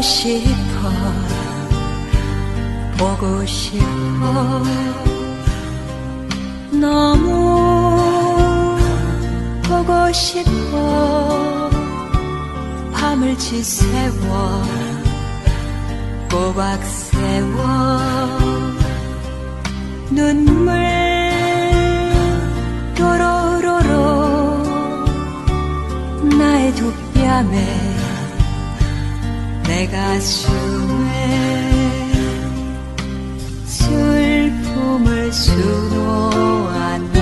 싶어 보고 싶어. 너무 보고 싶어. 밤을 지새워 꼬박 세워. 눈물 도로로로 나의 두 뺨에 내 가슴에 슬픔을 수놓았네.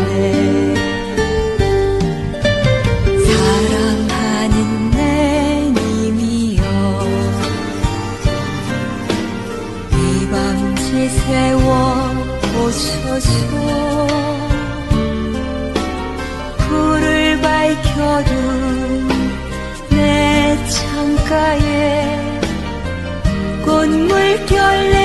사랑하는 내 님이여 이밤 지새워 보소서. 불을 밝혀둔 내 창가에 buồn nguy chơi.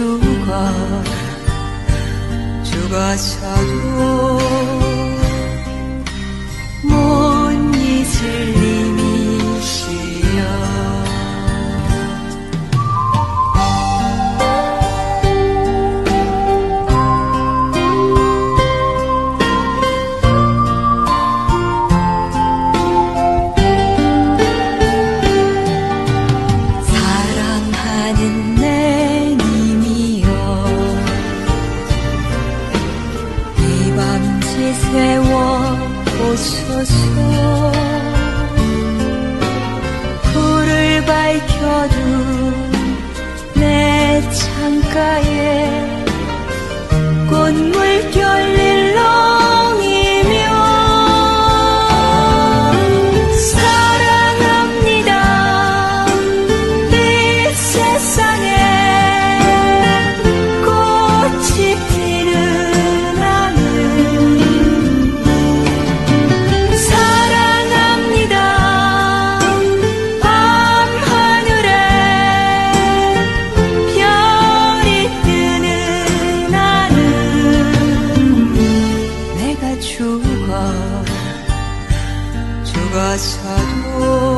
죽어 죽어서도 보소서. 불을 밝혀둔 내 창가에 가 죽어 죽어서도